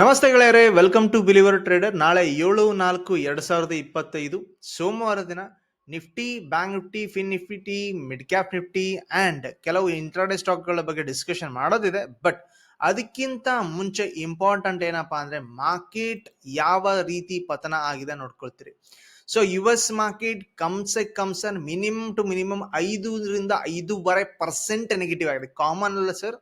ನಮಸ್ತೆ ಗೆಳೆಯರೇ welcome to believer trader ನಾಳೆ ಏಳು ನಾಲ್ಕು ಎರಡ್ ಸಾವಿರದ ಇಪ್ಪತ್ತೈದು, ಸೋಮವಾರ ದಿನ Nifty bank Nifty fin Nifty mid cap Nifty and ಕೆಲವು ಇಂಟ್ರಾಡೇ ಸ್ಟಾಕ್ಗಳ ಬಗ್ಗೆ ಡಿಸ್ಕಷನ್ ಮಾಡೋದಿದೆ. ಬಟ್ ಅದಕ್ಕಿಂತ ಮುಂಚೆ ಇಂಪಾರ್ಟೆಂಟ್ ಏನಪ್ಪಾ ಅಂದ್ರೆ ಮಾರ್ಕೆಟ್ ಯಾವ ರೀತಿ ಪತನ ಆಗಿದೆ ನೋಡ್ಕೊಳ್ತೀರಿ. So U S market comes comes on minimum to minimum ಐದರಿಂದ ಐದೂವರೆ ಪರ್ಸೆಂಟ್ ನೆಗೆಟಿವ್ ಆಗಿದೆ. ಕಾಮನ್ ಅಲ್ಲ ಸರ್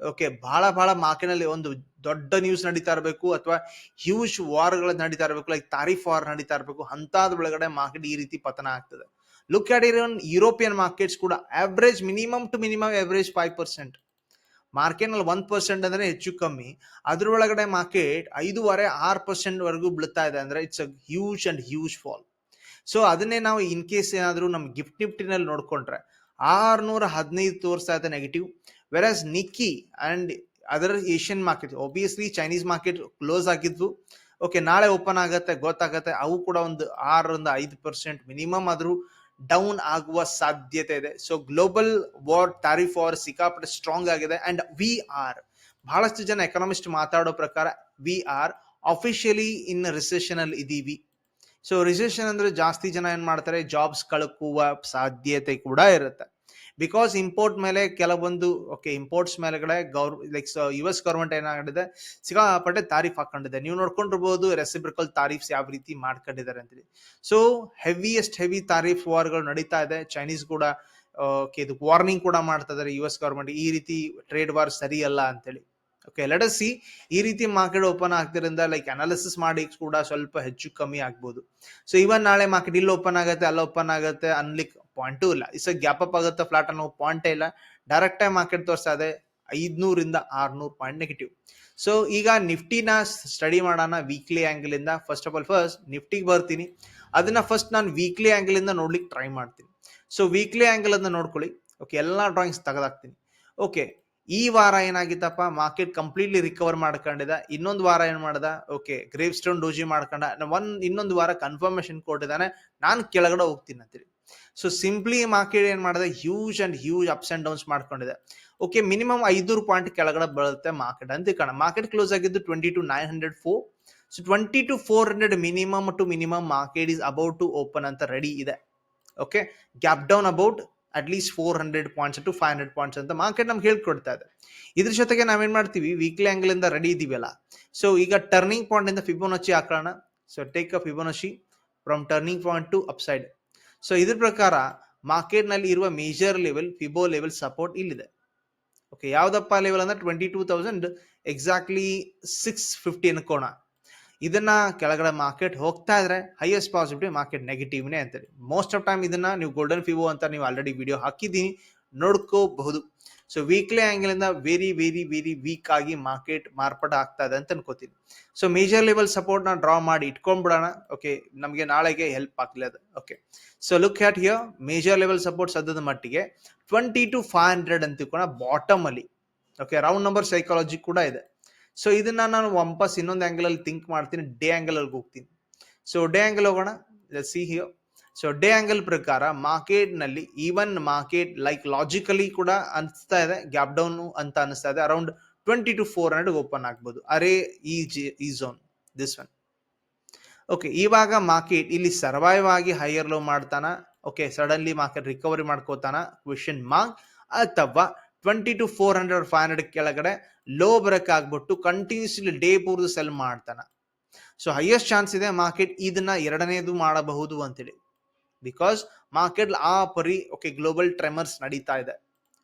ಓಕೆ ಬಹಳ ಬಹಳ ಮಾರ್ಕೆಟ್ನಲ್ಲಿ ಒಂದು ದೊಡ್ಡ ನ್ಯೂಸ್ ನಡೀತಾ ಇರಬೇಕು ಅಥವಾ ಹ್ಯೂಜ್ ವಾರ್ಗಳು ನಡೀತಾ ಇರಬೇಕು ಲೈಕ್ ತಾರೀಫ್ ವಾರ್ ನಡೀತಾ ಇರಬೇಕು ಅಂತಾದ ಒಳಗಡೆ ಮಾರ್ಕೆಟ್ ಈ ರೀತಿ ಪತನ ಆಗ್ತದೆ. ಲುಕ್ ಆಟ್ ಇರೋನ್ ಯುರೋಪಿಯನ್ ಮಾರ್ಕೆಟ್ಸ್ ಕೂಡ average minimum to minimum average five percent ಮಾರ್ಕೆಟ್ನಲ್ಲಿ ಒನ್ ಪರ್ಸೆಂಟ್ ಅಂದ್ರೆ ಹೆಚ್ಚು ಕಮ್ಮಿ. ಅದ್ರೊಳಗಡೆ ಮಾರ್ಕೆಟ್ ಐದೂವರೆ, ಆರು ಪರ್ಸೆಂಟ್ ವರೆಗೂ ಬೀಳ್ತಾ ಇದೆ ಅಂದ್ರೆ it's a huge and huge fall so ಅದನ್ನೇ ನಾವು ಇನ್ ಕೇಸ್ ಏನಾದರೂ ನಮ್ಮ ಗಿಫ್ಟ್ ನಿಫ್ಟಿನಲ್ಲಿ ನೋಡ್ಕೊಂಡ್ರೆ ಆರುನೂರ ಹದಿನೈದು ತೋರಿಸ್ತಾ ಇದೆ negative versus Nikkei and other Asian market obviously Chinese market close ಆಗಿದ್ವು ಓಕೆ ನಾಳೆ ಓಪನ್ ಆಗುತ್ತೆ, ಗೊತ್ತಾಗತ್ತೆ, ಅವು ಕೂಡ ಒಂದು ಆರರಿಂದ ಐದು ಪರ್ಸೆಂಟ್ ಮಿನಿಮಮ್ ಆದರೂ ಡೌನ್ ಆಗುವ ಸಾಧ್ಯತೆ ಇದೆ. So global war tariff war ಸಿಕ್ಕಾಪಟ್ಟೆ ಸ್ಟ್ರಾಂಗ್ ಆಗಿದೆ ಅಂಡ್ ವಿ ಆರ್ ಬಹಳಷ್ಟು ಜನ ಎಕನಾಮಿಸ್ಟ್ ಮಾತಾಡೋ ಪ್ರಕಾರ we are officially in recession ಅಲ್ಲಿ ಇದೀವಿ. ಸೊ ರಿಸೆಷನ್ ಅಂದ್ರೆ ಜಾಸ್ತಿ ಜನ ಏನ್ ಮಾಡ್ತಾರೆ ಜಾಬ್ಸ್ ಕಳ್ಕುವ ಸಾಧ್ಯತೆ ಕೂಡ ಇರುತ್ತೆ. ಬಿಕಾಸ್ ಇಂಪೋರ್ಟ್ ಮೇಲೆ ಕೆಲವೊಂದು ಓಕೆ ಇಂಪೋರ್ಟ್ಸ್ ಮೇಲೆಗಡೆ gov like U S government ಏನಾಗಿದೆ, ಸಿಕ್ಕಾಪಟ್ಟೆ ತಾರೀಫ್ ಹಾಕೊಂಡಿದೆ ನೀವು ನೋಡ್ಕೊಂಡಿರ್ಬೋದು ರೆಸಿಬ್ರಿಕಲ್ ತಾರೀಫ್ಸ್ ಯಾವ ರೀತಿ ಮಾಡ್ಕೊಂಡಿದ್ದಾರೆ ಅಂತೇಳಿ. ಸೊ ಹೆವಿಯೆಸ್ಟ್ ಹೆವಿ ತಾರೀಫ್ ವಾರ್ಗಳು ನಡೀತಾ ಇದೆ. ಚೈನೀಸ್ ಕೂಡ ಓಕೆ ಇದು ವಾರ್ನಿಂಗ್ ಕೂಡ ಮಾಡ್ತಾ ಇದಾರೆ ಯು ಎಸ್ ಗೌರ್ಮೆಂಟ್ ಈ ರೀತಿ ಟ್ರೇಡ್ ವಾರ್ ಸರಿಯಲ್ಲ ಅಂತೇಳಿ. ಓಕೆ ಲೆಟ್ ಸಿ ಈ ರೀತಿ ಮಾರ್ಕೆಟ್ ಓಪನ್ ಆಗ್ತಿರಿಂದ ಲೈಕ್ ಅನಾಲಿಸಿಸ್ ಮಾಡಿ ಕೂಡ ಸ್ವಲ್ಪ ಹೆಚ್ಚು ಕಮ್ಮಿ ಆಗ್ಬೋದು. ಸೊ ಇವನ್ ನಾಳೆ ಮಾರ್ಕೆಟ್ ಇಲ್ಲಿ ಓಪನ್ ಆಗುತ್ತೆ, ಅಲ್ಲಿ ಓಪನ್ ಆಗುತ್ತೆ ಅನ್ಲಿಕ್ ಪಾಯಿಂಟೂ ಇಲ್ಲ. ಇಸ ಗ್ಯಾಪ್ ಅಪ್ ಆಗುತ್ತೆ ಫ್ಲಾಟ್ ಅನ್ನೋ ಪಾಯಿಂಟೇ ಇಲ್ಲ. ಡೈರೆಕ್ಟ್ ಆಗಿ ಮಾರ್ಕೆಟ್ ತೋರಿಸ್ತಾ ಇದೆ ಐದ್ನೂರಿಂದ ಆರ್ನೂರು ಪಾಯಿಂಟ್ ನೆಗೆಟಿವ್ ಸೊ ಈಗ ನಿಫ್ಟಿನ ಸ್ಟಡಿ ಮಾಡೋಣ ವೀಕ್ಲಿ ಆಂಗಲ್ ಇಂದ. ಫಸ್ಟ್ ಆಫ್ ಆಲ್ ಫಸ್ಟ್ ನಿಫ್ಟಿಗೆ ಬರ್ತೀನಿ. ಅದನ್ನ ಫಸ್ಟ್ ನಾನು ವೀಕ್ಲಿ ಆ್ಯಂಗಲಿಂದ ನೋಡ್ಲಿಕ್ಕೆ ಟ್ರೈ ಮಾಡ್ತೀನಿ. ಸೊ ವೀಕ್ಲಿ ಆಂಗಲ್ ಅನ್ನ ನೋಡ್ಕೊಳ್ಳಿ. ಓಕೆ ಎಲ್ಲ ಡ್ರಾಯಿಂಗ್ಸ್ ತೆಗೆದಾಕ್ತೀನಿ. ಓಕೆ ಈ ವಾರ ಏನಾಗಿತ್ತಪ್ಪ? ಮಾರ್ಕೆಟ್ ಕಂಪ್ಲೀಟ್ಲಿ ರಿಕವರ್ ಮಾಡ್ಕೊಂಡಿದ. ಇನ್ನೊಂದು ವಾರ ಏನು ಮಾಡ್ದ? ಓಕೆ ಗ್ರೇವ್ ಸ್ಟೋನ್ ಡೋಜಿ ಮಾಡ್ಕೊಂಡ. ಒಂದ್, ಇನ್ನೊಂದು ವಾರ ಕನ್ಫರ್ಮೇಶನ್ ಕೊಟ್ಟಿದ್ದಾನೆ. ನಾನು ಕೆಳಗಡೆ ಹೋಗ್ತೀನಿ ಅಂತೇಳಿ ಸೊ ಸಿಂಪ್ಲಿ ಮಾರ್ಕೆಟ್ ಏನ್ ಮಾಡಿದೆ? Huge and huge ups and downs ಮಾಡ್ಕೊಂಡಿದೆ. ಓಕೆ ಮಿನಿಮಮ್ ಐದೂರು ಪಾಯಿಂಟ್ ಕೆಳಗಡೆ ಬರುತ್ತೆ ಮಾರ್ಕೆಟ್ ಅಂತ ಕಾಣ ಮಾರ್ಕೆಟ್ ಕ್ಲೋಸ್ ಆಗಿದ್ದು twenty two nine hundred four so twenty two four hundred minimum to minimum market is about to open ಅಂತ ರೆಡಿ ಇದೆ. Okay gap down about at least four hundred points to five hundred points ಅಂತ market ನಮ್ಗೆ ಹೇಳ್ಕೊಡ್ತಾ ಇದೆ. ಇದ್ರ ಜೊತೆಗೆ ನಾವೇನ್ ಮಾಡ್ತೀವಿ? ವೀಕ್ಲಿ ಆಂಗಲ್ ಇಂದ ರೆಡಿ ಇದೀವಲ್ಲ. ಸೊ ಈಗ ಟರ್ನಿಂಗ್ ಪಾಯಿಂಟ್ ಇಂದ ಫಿಬೋನಚಿ ಹಾಕೋಣ. So take a Fibonacci from turning point to upside so ಇದ್ರ ಪ್ರಕಾರ ಮಾರ್ಕೆಟ್ನಲ್ಲಿ ಇರುವ major level Fibo level support ಇಲ್ಲಿದೆ. ಓಕೆ ಯಾವ್ದಪ್ಪ ಲೆವೆಲ್ ಅಂದ್ರೆ twenty two thousand exactly six fifty ಅನ್ಕೋಣ ಇದನ್ನ ಕೆಳಗಡೆ ಮಾರ್ಕೆಟ್ ಹೋಗ್ತಾ ಇದ್ರೆ ಹೈಯೆಸ್ಟ್ ಪಾಸಿಟಿವ್ ಮಾರ್ಕೆಟ್ ನೆಗೆಟಿವ್ನೇ ಅಂತೇಳಿ ಮೋಸ್ಟ್ ಆಫ್ ಟೈಮ್ ಇದನ್ನ ನೀವು ಗೋಲ್ಡನ್ ಫಿವೋ ಅಂತ ನೀವು ಆಲ್ರೆಡಿ ವಿಡಿಯೋ ಹಾಕಿದ್ದೀನಿ. ನೋಡ್ಕೋಬಹುದು. ಸೊ ವೀಕ್ಲಿ ಆ್ಯಂಗಲ್ ಇಂದ ವೆರಿ ವೆರಿ ವೆರಿ ವೀಕ್ ಆಗಿ ಮಾರ್ಕೆಟ್ ಮಾರ್ಪಾಟ ಆಗ್ತಾ ಇದೆ ಅಂತ ಅನ್ಕೋತೀನಿ. ಸೊ ಮೇಜರ್ ಲೆವೆಲ್ ಸಪೋರ್ಟ್ನ ಡ್ರಾ ಮಾಡಿ ಇಟ್ಕೊಂಡ್ಬಿಡೋಣ ಓಕೆ ನಮಗೆ ನಾಳೆಗೆ ಹೆಲ್ಪ್ ಆಗಲಿ ಅದು. Okay so look at here major level support ಸದ್ಯದ ಮಟ್ಟಿಗೆ ಟ್ವೆಂಟಿ ಟು ಫೈವ್ ಹಂಡ್ರೆಡ್ ಅಂತ ತಿಳ್ಕೊಳ ಬಾಟಮ್ ಅಲ್ಲಿ. ಓಕೆ ರೌಂಡ್ ನಂಬರ್ ಸೈಕಾಲಜಿ ಕೂಡ ಇದೆ. ಸೊ ಇದನ್ನ ನಾನು ವಾಪಸ್ ಇನ್ನೊಂದು ಆ್ಯಂಗಲಲ್ಲಿ ಥಿಂಕ್ ಮಾಡ್ತೀನಿ ಡೇ ಆಂಗಲ್ ಅಲ್ಲಿ ಹೋಗ್ತೀನಿ. ಸೊ ಡೇ ಆಂಗಲ್ ಹೋಗೋಣ. See here so day angle ಪ್ರಕಾರ ಮಾರ್ಕೆಟ್ನಲ್ಲಿ ಈವನ್ ಮಾರ್ಕೆಟ್ ಲೈಕ್ ಲಾಜಿಕಲಿ ಕೂಡ ಅನಿಸ್ತಾ ಇದೆ ಗ್ಯಾಪ್ ಡೌನ್ ಅಂತ ಅನಿಸ್ತಾ ಇದೆ around twenty two four hundred open ಆಗ್ಬೋದು. ಅರೆ ಈ ಈ ಝೋನ್ ದಿಸ್ ಒನ್ ಓಕೆ ಇವಾಗ ಮಾರ್ಕೆಟ್ ಇಲ್ಲಿ ಸರ್ವೈವ್ ಆಗಿ ಹೈಯರ್ ಲೋ ಮಾಡ್ತಾನ? ಓಕೆ ಸಡನ್ಲಿ ಮಾರ್ಕೆಟ್ ರಿಕವರಿ ಮಾಡ್ಕೋತಾನ? ಕ್ವೆಶನ್ ಮಾರ್ಕ್ ಅಥವಾ twenty two four hundred five hundred ಕೆಳಗಡೆ ಲೋ ಬ್ರೇಕ್ ಆಗ್ಬಿಟ್ಟು ಕಂಟಿನ್ಯೂಸ್ಲಿ ಡೇ ಪೂರ್ದು ಸೆಲ್ ಮಾಡ್ತಾನ? ಸೊ ಹೈಯೆಸ್ಟ್ ಚಾನ್ಸ್ ಇದೆ ಮಾರ್ಕೆಟ್ ಇದನ್ನ ಎರಡನೇದು ಮಾಡಬಹುದು ಅಂತೇಳಿ ಬಿಕಾಸ್ ಮಾರ್ಕೆಟ್ ಆ ಪರಿ ಓಕೆ ಗ್ಲೋಬಲ್ ಟ್ರೆಮರ್ಸ್ ನಡೀತಾ ಇದೆ.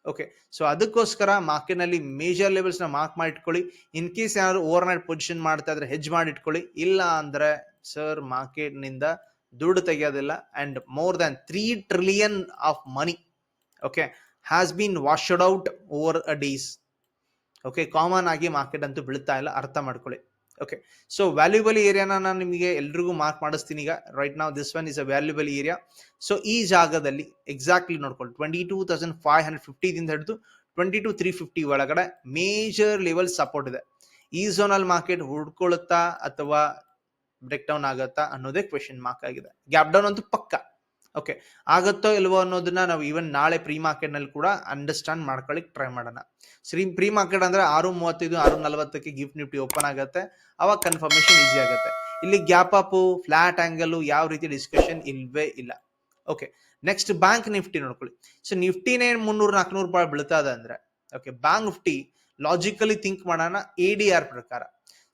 ಓಕೆ ಸೊ ಅದಕ್ಕೋಸ್ಕರ ಮಾರ್ಕೆಟ್ನಲ್ಲಿ ಮೇಜರ್ ಲೆವೆಲ್ಸ್ನ ಮಾರ್ಕ್ ಮಾಡಿ ಇಟ್ಕೊಳ್ಳಿ ಇನ್ ಕೇಸ್ ಏನಾದ್ರು ಓವರ್ ನೈಟ್ ಪೊಸಿಷನ್ ಮಾಡ್ತಾ ಇದ್ರೆ ಹೆಜ್ ಮಾಡಿಟ್ಕೊಳ್ಳಿ. ಇಲ್ಲ ಅಂದ್ರೆ ಸರ್ ಮಾರ್ಕೆಟ್ನಿಂದ ದುಡ್ಡು ತೆಗೆಯೋದಿಲ್ಲ and more than three trillion of money okay has been washed out over a days okay common ಆಗಿ ಮಾರ್ಕೆಟ್ ಅಂತೂ ಬೀಳ್ತಾ ಇಲ್ಲ. ಅರ್ಥ ಮಾಡ್ಕೊಳ್ಳಿ. ಓಕೆ ಸೊ ವ್ಯಾಲ್ಯೂಬಲ್ ಏರಿಯಾನ ನಾನು ನಿಮಗೆ ಎಲ್ರಿಗೂ ಮಾರ್ಕ್ ಮಾಡಿಸ್ತೀನಿ ಈಗ. ರೈಟ್ ನಾವು this one is a valuable area so ಈ ಜಾಗದಲ್ಲಿ ಎಕ್ಸಾಕ್ಟ್ಲಿ ನೋಡ್ಕೊಳ್ಳಿ. Twenty two thousand five hundred ಫಿಫ್ಟಿದಿಂದ ಹಿಡಿದು ಟ್ವೆಂಟಿ ಟು ತ್ರೀ ಫಿಫ್ಟಿ ಒಳಗಡೆ ಮೇಜರ್ ಲೆವೆಲ್ ಸಪೋರ್ಟ್ ಇದೆ. ಈ ಝೋನಲ್ ಮಾರ್ಕೆಟ್ ಹುಡ್ಕೊಳ್ಳುತ್ತಾ ಅಥವಾ ಬ್ರೇಕ್ ಡೌನ್ ಆಗುತ್ತಾ ಅನ್ನೋದೇ ಕ್ವೆಶನ್ ಮಾರ್ಕ್ ಆಗಿದೆ. ಗ್ಯಾಪ್ ಡೌನ್ ಅಂತೂ ಪಕ್ಕ. ಓಕೆ ಆಗುತ್ತೋ ಇಲ್ವೋ ಅನ್ನೋದನ್ನ ನಾವು ಈವನ್ ನಾಳೆ ಪ್ರೀ ಮಾರ್ಕೆಟ್ನಲ್ಲಿ ಕೂಡ ಅಂಡರ್ಸ್ಟ್ಯಾಂಡ್ ಮಾಡ್ಕೊಳ್ಳಿಕ್ ಟ್ರೈ ಮಾಡೋಣ. ಶ್ರೀ ಪ್ರೀ ಮಾರ್ಕೆಟ್ ಅಂದ್ರೆ ಆರು ಮೂವತ್ತೈದು ಆರು ನಲವತ್ತಕ್ಕೆ ಗಿಫ್ಟ್ ನಿಫ್ಟಿ ಓಪನ್ ಆಗುತ್ತೆ. ಅವಾಗ ಕನ್ಫರ್ಮೇಶನ್ ಈಸಿ ಆಗುತ್ತೆ. ಇಲ್ಲಿ ಗ್ಯಾಪ್ ಅಪ್ ಫ್ಲಾಟ್ ಆಂಗಲ್ ಯಾವ ರೀತಿ ಡಿಸ್ಕಷನ್ ಇಲ್ವೇ ಇಲ್ಲ. ಓಕೆ ನೆಕ್ಸ್ಟ್ ಬ್ಯಾಂಕ್ ನಿಫ್ಟಿ ನೋಡ್ಕೊಳ್ಳಿ. ಸೊ ನಿಫ್ಟಿನೇ ಮುನ್ನೂರು ನಾಲ್ಕುನೂರು ರೂಪಾಯಿ ಬೀಳ್ತಾ ಇದೆ ಅಂದ್ರೆ okay bank Nifty logically think ಮಾಡೋಣ ಎ ಡಿ ಆರ್ ಪ್ರಕಾರ.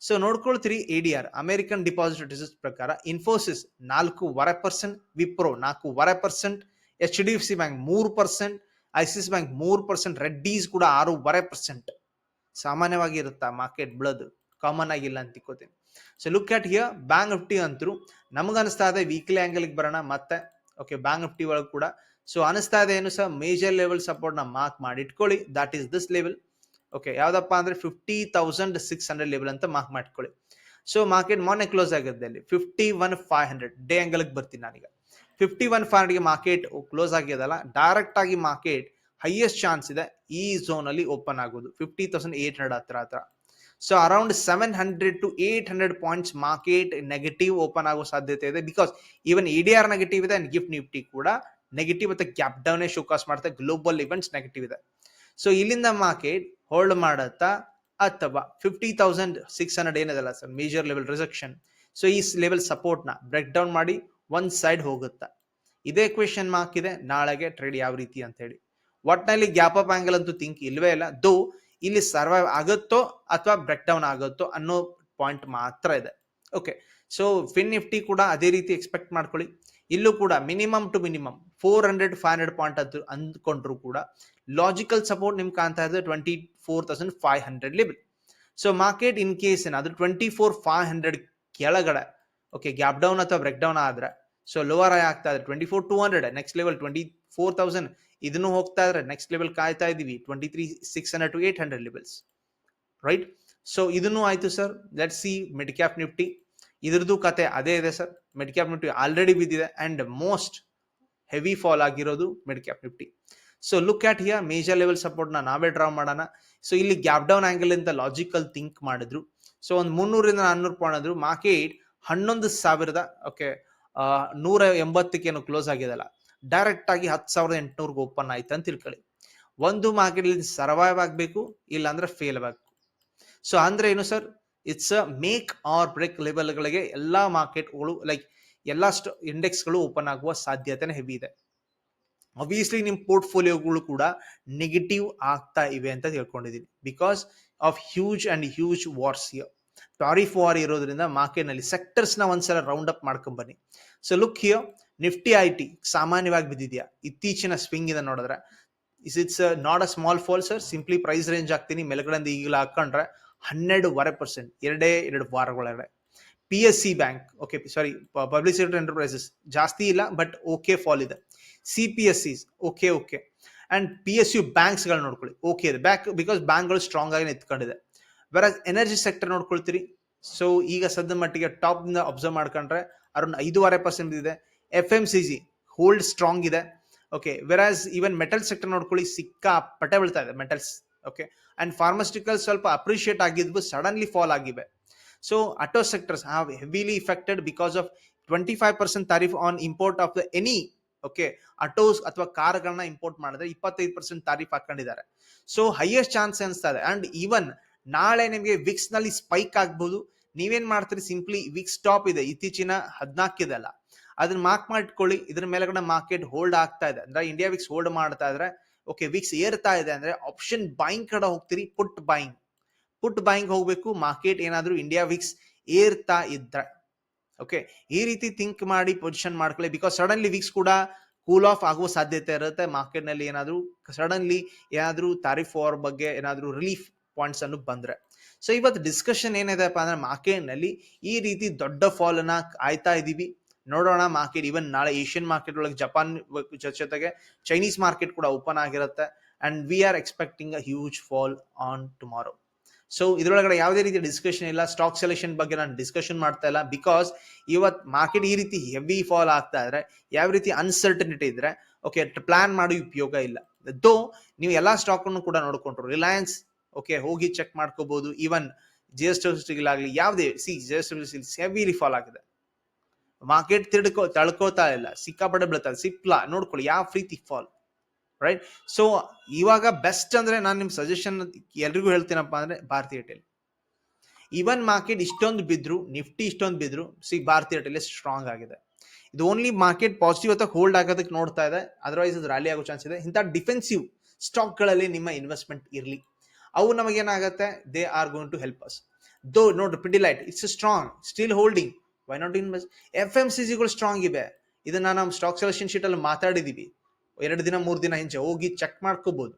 So ನೋಡ್ಕೊಳ್ತೀರಿ A D R American deposit research ಪ್ರಕಾರ ಇನ್ಫೋಸಿಸ್ ನಾಲ್ಕೂವರೆ ಪರ್ಸೆಂಟ್ ವಿಪ್ರೋ ನಾಲ್ಕೂವರೆ percent H D F C bank ಮೂರು ಪರ್ಸೆಂಟ್ ಐಸಿಸ್ ಬ್ಯಾಂಕ್ ಮೂರು ಪರ್ಸೆಂಟ್ ರೆಡ್ಡೀಸ್ ಕೂಡ ಆರೂವರೆ ಪರ್ಸೆಂಟ್ ಸಾಮಾನ್ಯವಾಗಿ ಇರುತ್ತಾ ಮಾರ್ಕೆಟ್ ಬಿಳೋದು? ಕಾಮನ್ ಆಗಿಲ್ಲ ಅಂತ ತಿಕ್ಕೋತೀನಿ so look at here bank Nifty ಅಂತರೂ, ನಮ್ಗೆ ಅನಿಸ್ತಾ ಇದೆ ವೀಕ್ಲಿ ಆ್ಯಂಗಲ್ಗೆ ಬರೋಣ, ಮತ್ತೆ ಓಕೆ ಬ್ಯಾಂಕ್ ನಿಫ್ಟಿ ಒಳಗೆ ಕೂಡ. ಸೊ ಅನಿಸ್ತಾ ಇದೆ ಏನು ಸಹ ಮೇಜರ್ ಲೆವೆಲ್ ಸಪೋರ್ಟ್ನ ಮಾರ್ಕ್ ಮಾಡಿ ಇಟ್ಕೊಳ್ಳಿ that is this level okay ಯಾವ್ದಪ್ಪ ಅಂದ್ರೆ fifty thousand six hundred level ಅಂತ ಮಾರ್ಕ್ ಮಾಡ್ಕೊಳ್ಳಿ. ಸೊ ಮಾರ್ಕೆಟ್ ಮೊನ್ನೆ ಕ್ಲೋಸ್ ಆಗಿದೆ ಅಲ್ಲಿ fifty one five hundred day ಆಂಗಲ್ಗೆ ಬರ್ತೀನಿ ನಾನೀಗ. ಫಿಫ್ಟಿ ಒನ್ ಫೈವ್ ಹಂಡ್ರೆಡ್ಗೆ ಮಾರ್ಕೆಟ್ ಕ್ಲೋಸ್ ಆಗಿದಲ್ಲ ಡೈರೆಕ್ಟ್ ಆಗಿ ಮಾರ್ಕೆಟ್ ಹೈಯೆಸ್ಟ್ ಚಾನ್ಸ್ ಇದೆ ಈ ಝೋನ್ ಅಲ್ಲಿ ಓಪನ್ ಆಗೋದು ಫಿಫ್ಟಿ ತೌಸಂಡ್ ಏಟ್ ಹಂಡ್ರೆಡ್ ಹತ್ರ ಹತ್ರ. So around seven hundred to eight hundred points market negative open ಆಗೋ ಸಾಧ್ಯತೆ ಇದೆ because even E D R negative ಇದೆ ಅಂಡ್ ಗಿಫ್ಟ್ ನಿಫ್ಟಿ ಕೂಡ ನೆಗೆಟಿವ್ ಮತ್ತೆ ಗ್ಯಾಪ್ ಡೌನ್ ಶೋಕಾಸ್ ಮಾಡುತ್ತೆ ಗ್ಲೋಬಲ್ ಇವೆಂಟ್ಸ್ ನೆಗೆಟಿವ್ ಇದೆ. ಸೊ ಇಲ್ಲಿಂದ ಮಾರ್ಕೆಟ್ ಹೋಲ್ಡ್ ಮಾಡತ್ತಾ ಅಥವಾ ಫಿಫ್ಟಿ ತೌಸಂಡ್ ಸಿಕ್ಸ್ ಹಂಡ್ರೆಡ್ ಏನಿದೆಲ್ಲ sir major level recession so ಈ ಲೆವೆಲ್ ಸಪೋರ್ಟ್ನ ಬ್ರೇಕ್ ಡೌನ್ ಮಾಡಿ ಒಂದು ಸೈಡ್ ಹೋಗುತ್ತಾ. ಇದೇ ಕ್ವೆಶನ್ ಮಾರ್ಕ್ ಇದೆ, ನಾಳೆಗೆ ಟ್ರೇಡ್ ಯಾವ ರೀತಿ ಅಂತ ಹೇಳಿ. ಒಟ್ನಲ್ಲಿ ಗ್ಯಾಪ್ ಅಪ್ ಆಂಗಲ್ ಅಂತೂ ಥಿಂಕ್ ಇಲ್ವೇ ಇಲ್ಲ. ದೋ ಇಲ್ಲಿ ಸರ್ವೈವ್ ಆಗುತ್ತೋ ಅಥವಾ ಬ್ರೇಕ್ ಡೌನ್ ಆಗುತ್ತೋ ಅನ್ನೋ ಪಾಯಿಂಟ್ ಮಾತ್ರ ಇದೆ. ಓಕೆ ಸೊ ಫಿನ್ ನಿಫ್ಟಿ ಕೂಡ ಅದೇ ರೀತಿ ಎಕ್ಸ್ಪೆಕ್ಟ್ ಮಾಡ್ಕೊಳ್ಳಿ. ಇಲ್ಲೂ ಕೂಡ minimum to minimum four hundred five hundred point ಅದು ಅಂದ್ಕೊಂಡ್ರು ಕೂಡ ಲಾಜಿಕಲ್ ಸಪೋರ್ಟ್ ನಿಮ್ಗೆ ಕಾಣ್ತಾ ಇದೆ twenty four thousand five hundred level so market in case ಏನಾದ್ರು ಟ್ವೆಂಟಿ ಫೋರ್ ಫೈವ್ ಹಂಡ್ರೆಡ್ ಕೆಳಗಡೆ ಓಕೆ ಗ್ಯಾಪ್ ಡೌನ್ ಅಥವಾ ಬ್ರೇಕ್ ಡೌನ್ ಆದ್ರೆ ಸೊ ಲೋವರ್ ಆಗಿ ಆಗ್ತಾ ಇದೆ twenty four two hundred next level twenty four thousand ಇದನ್ನು ಹೋಗ್ತಾ ಇದ್ರೆ ನೆಕ್ಸ್ಟ್ ಲೆವೆಲ್ ಕಾಯ್ತಾ ಇದೀವಿ twenty three six hundred to eight hundred levels right so ಇದನ್ನು ಆಯ್ತು sir let see mid cap Nifty ಇದ್ರದ್ದು ಕತೆ ಅದೇ ಇದೆ sir mid cap Nifty already ಬಿದ್ದಿದೆ ಅಂಡ್ ಮೋಸ್ಟ್ ಹೆವಿ ಫಾಲ್ ಆಗಿರೋದು mid cap Nifty so look at here major level ಸಪೋರ್ಟ್ನ ನಾವೇ draw ಮಾಡೋಣ. ಸೊ ಇಲ್ಲಿ ಗ್ಯಾಪ್ ಡೌನ್ ಆಂಗಲ್ ಅಂತ ಲಾಜಿಕಲ್ ಥಿಂಕ್ ಮಾಡಿದ್ರು. ಸೊ ಒಂದು ಮುನ್ನೂರಿಂದ ನಾನ್ನೂರು ಪಾಯಿಂಟ್ ಆದ್ರು ಮಾರ್ಕೆಟ್ ಹನ್ನೊಂದು ಸಾವಿರದ ಓಕೆ ನೂರ ಎಂಬತ್ತಕ್ಕೇನು ಕ್ಲೋಸ್ ಆಗಿದೆಲ್ಲ ಡೈರೆಕ್ಟ್ ಆಗಿ ಹತ್ತು ಸಾವಿರದ ಎಂಟುನೂರ್ಗೆ ಓಪನ್ ಆಯ್ತು ಅಂತ ತಿಳ್ಕೊಳ್ಳಿ. ಒಂದು ಮಾರ್ಕೆಟ್ ಸರ್ವೈವ್ ಆಗಬೇಕು, ಇಲ್ಲಾಂದ್ರೆ ಫೇಲ್ ಆಗಬೇಕು. ಸೊ ಅಂದ್ರೆ ಏನು sir it's a make or break ಲೆವೆಲ್ಗಳಿಗೆ ಎಲ್ಲ ಮಾರ್ಕೆಟ್ಗಳು ಲೈಕ್ ಎಲ್ಲ ಸ್ಟ ಇಂಡೆಕ್ಸ್ಗಳು ಓಪನ್ ಆಗುವ ಸಾಧ್ಯತೆನೇ ಹೆವಿ ಇದೆ. ಅಬ್ವಿಯಸ್ಲಿ ನಿಮ್ಮ ಪೋರ್ಟ್ಫೋಲಿಯೋಗಳು ಕೂಡ ನೆಗೆಟಿವ್ ಆಗ್ತಾ ಇವೆ ಅಂತ ತಿಳ್ಕೊಂಡಿದ್ದೀನಿ. Because of huge and huge wars tariff war ಇರೋದ್ರಿಂದ ಮಾರ್ಕೆಟ್ನಲ್ಲಿ ಸೆಕ್ಟರ್ಸ್ನ ಒಂದ್ಸಲ round up ಮಾಡ್ಕೊಂಬನ್ನಿ so look here Nifty I T ಸಾಮಾನ್ಯವಾಗಿ ಬಿದ್ದಿದ್ಯಾ? ಇತ್ತೀಚಿನ ಸ್ವಿಂಗ್ ಇದೆ ನೋಡಿದ್ರೆ. Is it's not a small fall sir simply price range ಆಗ್ತೀನಿ ಮೇಲ್ಗಡೆಯಿಂದ ಈಗಲೂ ಹಾಕೊಂಡ್ರೆ ಹನ್ನೆರಡುವರೆ ಪರ್ಸೆಂಟ್ ಎರಡೇ, ಎರಡು ವಾರಗಳಡೆ P S C bank okay sorry public sector enterprises ಜಾಸ್ತಿ ಇಲ್ಲ ಬಟ್ ಓಕೆ ಫಾಲ್ ಇದೆ. C P S Sis okay okay and P S U ಬ್ಯಾಂಕ್ಸ್ಗಳು ನೋಡ್ಕೊಳ್ಳಿ ಓಕೆ ಇದೆ. ಬ್ಯಾಂಕ್ ಬಿಕಾಸ್ ಬ್ಯಾಂಕ್ಗಳು ಸ್ಟ್ರಾಂಗ್ ಆಗಿ ನಿಂತ್ಕೊಂಡಿದೆ. ಬೇರೆ ಎನರ್ಜಿ ಸೆಕ್ಟರ್ ನೋಡ್ಕೊಳ್ತೀರಿ ಸೊ ಈಗ ಸದ್ಯ ಮಟ್ಟಿಗೆ ಟಾಪ್ ಅಬ್ಸರ್ವ್ ಮಾಡ್ಕೊಂಡ್ರೆ ಅರೌಂಡ್ ಐದೂವರೆ ಪರ್ಸೆಂಟ್ ಇದೆ. F M C G hold strong ಇದೆ okay versus even metal sector ನೋಡ್ಕೊಳ್ಳಿ, ಸಿಕ್ಕಾ, ಪಟೆ ಬೀಳ್ತಾ ಇದೆ ಮೆಟಲ್ಸ್ ಓಕೆ ಅಂಡ್ ಫಾರ್ಮಸ್ಟಿಕಲ್ ಸ್ವಲ್ಪ ಅಪ್ರಿಷಿಯೇಟ್ ಆಗಿದ್ವು ಸಡನ್ಲಿ ಫಾಲ್ ಆಗಿವೆ. So auto sectors have heavily affected because of twenty five percent tariff on import of the any okay autos ಅಥವಾ ಕಾರ್ಗಳನ್ನ ಇಂಪೋರ್ಟ್ ಮಾಡಿದ್ರೆ ಇಪ್ಪತ್ತೈದು ಪರ್ಸೆಂಟ್ ತಾರೀಫ್ ಹಾಕೊಂಡಿದ್ದಾರೆ. ಸೊ ಹೈಯೆಸ್ಟ್ ಚಾನ್ಸ್ ಅನಿಸ್ತಾ ಇದೆ ಅಂಡ್ ಈವನ್ ನಾಳೆ ನಿಮಗೆ ವಿಕ್ಸ್ನಲ್ಲಿ ಸ್ಪೈಕ್ ಆಗ್ಬಹುದು ನೀವೇನ್ ಮಾಡ್ತೀರಿ? ಸಿಂಪ್ಲಿ ವಿಕ್ಸ್ ಟಾಪ್ ಇದೆ. ಇತ್ತೀಚಿನ ಹದಿನಾಲ್ಕಿದೆಲ್ಲ ಅದನ್ನ ಮಾರ್ಕ್ ಮಾಡ್ಕೊಳ್ಳಿ. ಇದ್ರ ಮೇಲೆಗಡೆ ಮಾರ್ಕೆಟ್ ಹೋಲ್ಡ್ ಆಗ್ತಾ ಇದೆ. ಅಂದ್ರೆ ಇಂಡಿಯಾ ವಿಕ್ಸ್ ಹೋಲ್ಡ್ ಮಾಡ್ತಾ ಇದ್ರೆ ಓಕೆ ವಿಕ್ಸ್ ಏರ್ತಾ ಇದೆ ಅಂದ್ರೆ ಆಪ್ಷನ್ ಬಾಯಿಂಗ್ ಕಡೆ ಹೋಗ್ತೀರಿ ಪುಟ್ ಬಾಯಿಂಗ್ ಪುಟ್ ಬಾಯಿಂಗ್ ಹೋಗ್ಬೇಕು, ಮಾರ್ಕೆಟ್ ಏನಾದ್ರೂ ಇಂಡಿಯಾ ವಿಕ್ಸ್ ಏರ್ತಾ ಇದ್ರೆ. ಓಕೆ ಈ ರೀತಿ ಥಿಂಕ್ ಮಾಡಿ ಪೊಸಿಷನ್ ಮಾಡ್ಕೊಳ್ಳಿ ಬಿಕಾಸ್ ಸಡನ್ಲಿ ವಿಕ್ಸ್ ಕೂಡ ಕೂಲ್ ಆಫ್ ಆಗುವ ಸಾಧ್ಯತೆ ಇರುತ್ತೆ. ಮಾರ್ಕೆಟ್ನಲ್ಲಿ ಏನಾದ್ರೂ ಸಡನ್ಲಿ ಏನಾದ್ರೂ ತಾರೀಫ್ ವಾರ್ ಬಗ್ಗೆ ಏನಾದ್ರೂ ರಿಲೀಫ್ ಪಾಯಿಂಟ್ಸ್ ಅನ್ನು ಬಂದ್ರೆ. ಸೊ ಇವತ್ತು ಡಿಸ್ಕಷನ್ ಏನಿದೆಪ್ಪ ಅಂದ್ರೆ ಮಾರ್ಕೆಟ್ನಲ್ಲಿ ಈ ರೀತಿ ದೊಡ್ಡ ಫಾಲ್ ಅನ್ನ ಕಾಯ್ತಾ ಇದೀವಿ ನೋಡೋಣ ಮಾರ್ಕೆಟ್ ಇವನ್ ನಾಳೆ ಏಷ್ಯನ್ ಮಾರ್ಕೆಟ್ ಒಳಗೆ ಜಪಾನ್ ಜೊತೆಗೆ ಚೈನೀಸ್ ಮಾರ್ಕೆಟ್ ಕೂಡ ಓಪನ್ ಆಗಿರುತ್ತೆ. And we are expecting a huge fall on tomorrow so ಇದರೊಳಗಡೆ ಯಾವುದೇ ರೀತಿ ಡಿಸ್ಕಷನ್ ಇಲ್ಲ. ಸ್ಟಾಕ್ ಸೆಲೆಕ್ಷನ್ ಬಗ್ಗೆ ನಾನು ಡಿಸ್ಕಷನ್ ಮಾಡ್ತಾ ಇಲ್ಲ. ಬಿಕಾಸ್ ಇವತ್ ಮಾರ್ಕೆಟ್ ಈ ರೀತಿ ಹೆವಿ ಫಾಲ್ ಆಗ್ತಾ ಇದ್ರೆ, ಯಾವ ರೀತಿ ಅನ್ಸರ್ಟನಿಟಿ ಇದ್ರೆ ಓಕೆ ಪ್ಲಾನ್ ಮಾಡಿ ಉಪಯೋಗ ಇಲ್ಲ. ದೋ ನೀವು ಎಲ್ಲಾ ಸ್ಟಾಕ್ ಅನ್ನು ಕೂಡ ನೋಡ್ಕೊಂಡ್ರು. ರಿಲಯನ್ಸ್ ಓಕೆ ಹೋಗಿ ಚೆಕ್ ಮಾಡ್ಕೋಬಹುದು ಈವನ್ ಜಿ ಎಸ್ ಆಗಲಿ ಯಾವುದೇ C G S T heavily fall ಆಗಿದೆ. ಮಾರ್ಕೆಟ್ ತಿಳ್ಕೊ ತಳ್ಕೋತಾ ಇಲ್ಲ. ಸಿಕ್ಕಾಪಟ್ಟೆ ಬೀಳ್ತಾ ಸಿಪ್ಲಾ ನೋಡ್ಕೊಳ್ಳಿ, ಯಾವ ರೀತಿ ಫಾಲ್ ರೈಟ್ ಸೊ ಇವಾಗ ಬೆಸ್ಟ್ ಅಂದ್ರೆ ನಾನು ನಿಮ್ ಸಜೆಷನ್ ಎಲ್ರಿಗೂ ಹೇಳ್ತೀನಪ್ಪ ಅಂದ್ರೆ ಭಾರತೀಯ ಏರ್ಟೆಲ್ ಇವನ್ ಮಾರ್ಕೆಟ್ ಇಷ್ಟೊಂದು ಬಿದ್ರು, ನಿಫ್ಟಿ ಇಷ್ಟೊಂದು ಬಿದ್ರು ಸಿ ಭಾರತೀಯ ಏರ್ಟೆಲ್ ಸ್ಟ್ರಾಂಗ್ ಆಗಿದೆ. ಇದು ಓನ್ಲಿ ಮಾರ್ಕೆಟ್ ಪಾಸಿಟಿವ್ ಅಥವಾ ಹೋಲ್ಡ್ ಆಗೋದಕ್ಕೆ ನೋಡ್ತಾ ಇದೆ ಅದರ್ವೈಸ್ ಅದು ರ್ಯಾಲಿ ಆಗೋ ಚಾನ್ಸ್ ಇದೆ. ಇಂಥ ಡಿಫೆನ್ಸಿವ್ ಸ್ಟಾಕ್ಗಳಲ್ಲಿ ನಿಮ್ಮ ಇನ್ವೆಸ್ಟ್ಮೆಂಟ್ ಇರಲಿ. ಅವು ನಮಗೇನಾಗುತ್ತೆ? They are going to help us though ನೋಡ್ರಿ Pidilite it's strong still holding why not invest F M C ಸಿಗಳು strong ಇವೆ. ಇದನ್ನ ನಮ್ಮ ಸ್ಟಾಕ್ ಸೆಲೆಕ್ಷನ್ ಶೀಟ್ ಅಲ್ಲಿ ಮಾತಾಡಿದೀವಿ. ಎರಡು ದಿನ, ಮೂರು ದಿನ ಹಿಂಚೆ ಹೋಗಿ ಚೆಕ್ ಮಾಡ್ಕೋಬಹುದು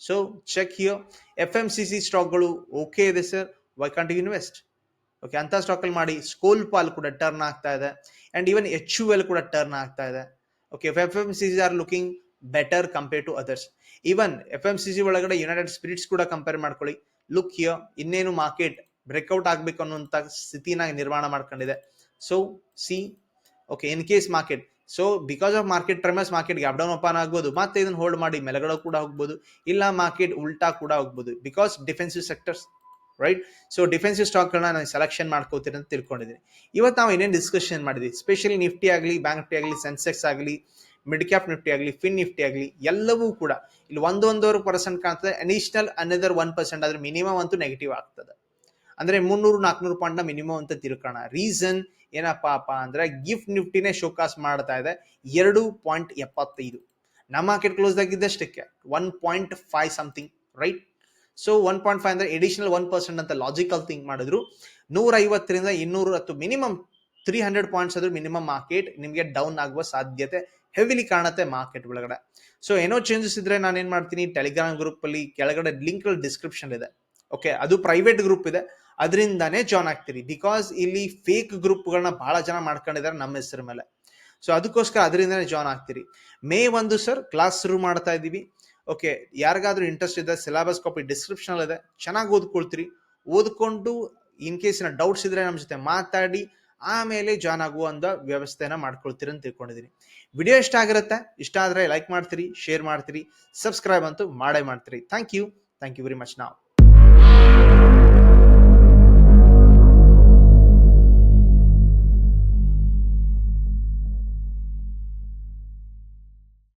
so check here F M C C ಸ್ಟಾಕ್ಗಳು ಓಕೆ ಇದೆ sir why can't invest okay ಅಂತ ಸ್ಟಾಕ್ ಅಲ್ಲಿ ಮಾಡಿ ಸ್ಕೋಲ್ ಪಾಲ್ ಕೂಡ ಟರ್ನ್ ಆಗ್ತಾ ಇದೆ. And even H U L ಕೂಡ ಟರ್ನ್ ಆಗ್ತಾ ಇದೆ. Okay F M C C are looking better compare to others even F M C C ಒಳಗಡೆ ಯುನೈಟೆಡ್ ಸ್ಪಿರಿಟ್ಸ್ ಕೂಡ ಕಂಪೇರ್ ಮಾಡ್ಕೊಳ್ಳಿ. ಲುಕ್ ಹಿಯರ್ ಇನ್ನೇನು ಮಾರ್ಕೆಟ್ ಬ್ರೇಕ್ಔಟ್ ಆಗಬೇಕು ಅನ್ನುವಂತ ಸ್ಥಿತಿನ ನಿರ್ಮಾಣ ಮಾಡ್ಕೊಂಡಿದೆ. So see okay in case market so because of market tremors ಮಾರ್ಕೆಟ್ಗೆ ಅಪ್ ಡೌನ್ ಓಪನ್ ಆಗ್ಬೋದು. ಮತ್ತೆ ಇದನ್ನ ಹೋಲ್ಡ್ ಮಾಡಿ ಮೆಲಗಡೆ ಕೂಡ ಹೋಗ್ಬೋದು. ಇಲ್ಲ ಮಾರ್ಕೆಟ್ ಉಲ್ಟಾ ಕೂಡ ಹೋಗ್ಬೋದು. Because defensive sectors right so defensive ಸ್ಟಾಕ್ಗಳನ್ನ ನಾನು ಸೆಲೆಕ್ಷನ್ ಮಾಡ್ಕೋತೀನಿ ಅಂತ ತಿಳ್ಕೊಂಡಿದ್ದೀನಿ. ಇವತ್ತು ನಾವು ಏನೇನು ಡಿಸ್ಕಷನ್ ಮಾಡಿದ್ವಿ? ಸ್ಪೆಷಲಿ ನಿಫ್ಟಿ ಆಗಲಿ ಬ್ಯಾಂಕ್ ನಿಫ್ಟಿ ಆಗಲಿ ಸೆನ್ಸೆಕ್ಸ್ ಆಗಲಿ ಮಿಡ್ ಕ್ಯಾಪ್ ನಿಫ್ಟಿ ಆಗಲಿ ಫಿನ್ ನಿಫ್ಟಿ ಆಗಲಿ, ಎಲ್ಲವೂ ಕೂಡ ಇಲ್ಲಿ ಒಂದು ಒಂದೂವರೆ ಪರ್ಸೆಂಟ್ ಕಾಣ್ತದೆ. ಅಡಿಷನಲ್ ಅನದರ್ ಒನ್ ಪರ್ಸೆಂಟ್ ಆದರೆ ಮಿನಿಮಮ್ ಅಂತೂ ನೆಗೆಟಿವ್ ಆಗ್ತದೆ. ಅಂದ್ರೆ ಮುನ್ನೂರು, ನಾಲ್ಕುನೂರು ಪಾಯಿಂಟ್ ಮಿನಿಮಮ್ ಅಂತ ತಿಳ್ಕೋಣ ರೀಸನ್ ಏನಪ್ಪಾ ಅಪ್ಪ ಅಂದ್ರೆ ಗಿಫ್ಟ್ ನಿಫ್ಟಿನೇ ಶೋಕಾಸ್ ಮಾಡ್ತಾ ಇದೆ. ಎರಡು ಪಾಯಿಂಟ್ ಎಪ್ಪತ್ತೈದು. ನಮ್ಮ market close ಆಗಿದ್ದಷ್ಟಕ್ಕೆ one point five something right so one point five ಅಂದ್ರೆ ಎಡಿಷನಲ್ ಒನ್ ಪರ್ಸೆಂಟ್ ಅಂತ ಲಾಜಿಕಲ್ ಥಿಂಕ್ ಮಾಡಿದ್ರು. ನೂರ ಐವತ್ತರಿಂದ ಇನ್ನೂರ ಹತ್ತು ಮಿನಿಮಮ್ ತ್ರೀ ಹಂಡ್ರೆಡ್ ಪಾಯಿಂಟ್ಸ್ ಆದ್ರೂ ಮಿನಿಮಮ್ ಮಾರ್ಕೆಟ್ ನಿಮಗೆ ಡೌನ್ ಆಗುವ ಸಾಧ್ಯತೆ ಹೆವಿಲಿ ಕಾಣುತ್ತೆ ಮಾರ್ಕೆಟ್ ಒಳಗಡೆ. ಸೊ ಏನೋ ಚೇಂಜಸ್ ಇದ್ರೆ ನಾನು ಏನ್ ಮಾಡ್ತೀನಿ? ಟೆಲಿಗ್ರಾಮ್ ಗ್ರೂಪ್ ಅಲ್ಲಿ ಕೆಳಗಡೆ ಲಿಂಕ್ ಡಿಸ್ಕ್ರಿಪ್ಷನ್ ಇದೆ. ಓಕೆ ಅದು ಪ್ರೈವೇಟ್ ಗ್ರೂಪ್ ಇದೆ. ಅದರಿಂದಾನೇ ಜಾಯ್ನ್ ಆಗ್ತೀರಿ. ಬಿಕಾಸ್ ಇಲ್ಲಿ ಫೇಕ್ ಗ್ರೂಪ್ಗಳನ್ನ ಬಹಳ ಜನ ಮಾಡ್ಕೊಂಡಿದ್ದಾರೆ ನಮ್ಮ ಹೆಸರು ಮೇಲೆ. ಸೊ ಅದಕ್ಕೋಸ್ಕರ ಅದರಿಂದನೇ ಜಾಯ್ನ್ ಆಗ್ತೀರಿ. ಮೇ ಒಂದು ಸರ್ ಕ್ಲಾಸ್ ಶುರು ಮಾಡ್ತಾ ಇದ್ದೀವಿ ಓಕೆ ಯಾರಿಗಾದ್ರೂ ಇಂಟ್ರೆಸ್ಟ್ ಇದೆ ಸಿಲೆಬಸ್ ಕಾಪಿ ಡಿಸ್ಕ್ರಿಪ್ಷನ್ ಇದೆ. ಚೆನ್ನಾಗಿ ಓದ್ಕೊಳ್ತೀರಿ. ಓದ್ಕೊಂಡು ಇನ್ ಕೇಸಿನ ಡೌಟ್ಸ್ ಇದ್ರೆ ನಮ್ಮ ಜೊತೆ ಮಾತಾಡಿ, ಆಮೇಲೆ ಜಾಯ್ನ್ ಆಗುವಂತ ವ್ಯವಸ್ಥೆನ ಮಾಡ್ಕೊಳ್ತೀರಿ ಅಂತ ತಿಳ್ಕೊಂಡಿದ್ದೀನಿ ವಿಡಿಯೋ ಇಷ್ಟ ಆಗಿರುತ್ತೆ, ಇಷ್ಟ ಆದ್ರೆ ಲೈಕ್ ಮಾಡ್ತೀರಿ ಶೇರ್ ಮಾಡ್ತೀರಿ ಸಬ್ಸ್ಕ್ರೈಬ್ ಅಂತೂ ಮಾಡೇ ಮಾಡ್ತೀರಿ. Thank you thank you very much ನಾವು